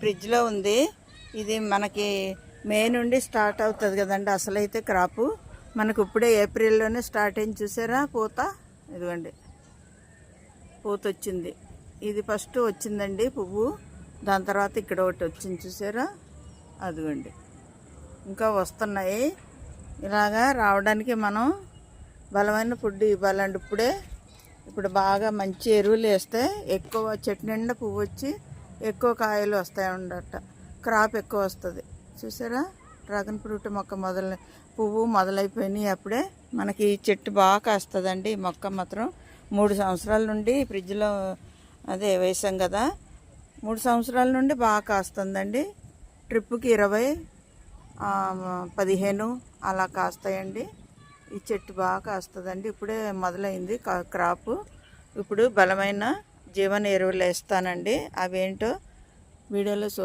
ఫ్రిడ్జ్లో ఉంది. ఇది మనకి మే నుండి స్టార్ట్ అవుతుంది కదండి అసలైతే క్రాపు. మనకు ఇప్పుడే ఏప్రిల్లోనే స్టార్ట్ అయింది చూసారా పూత? ఇదిగోండి. పూత వచ్చింది. ఇది ఫస్ట్ వచ్చిందండి పువ్వు. దాని తర్వాత ఇక్కడ ఒకటి వచ్చింది చూసారా? అదిగోండి. ఇంకా వస్తున్నాయి. ఇలాగా రావడానికి మనం బలమైన ఫుడ్ ఇవ్వాలండి ఇప్పుడే. ఇప్పుడు బాగా మంచి ఎరువులు వేస్తే ఎక్కువ చెట్టు నిండా పువ్వు వచ్చి ఎక్కువ కాయలు వస్తాయి ఉండట క్రాప్ ఎక్కువ వస్తుంది. చూసారా? డ్రాగన్ ఫ్రూట్ మొక్క మొదలు పువ్వు మొదలైపోయినాయి అప్పుడే. మనకి ఈ చెట్టు బాగా కాస్తుందండి. ఈ మొక్క మాత్రం మూడు సంవత్సరాల నుండి ఫ్రిడ్జ్లో అదే వేసాం కదా. మూడు సంవత్సరాల నుండి బాగా కాస్తుందండి. ట్రిప్పుకి ఇరవై పదిహేను అలా కాస్తాయండి. ఈ చెట్టు బాగా కాస్తుందండి. ఇప్పుడే మొదలైంది కా- క్రాపు. ఇప్పుడు బలమైన జీవన ఎరువులు వేస్తానండి. అవేంటో వీడియోలో చూ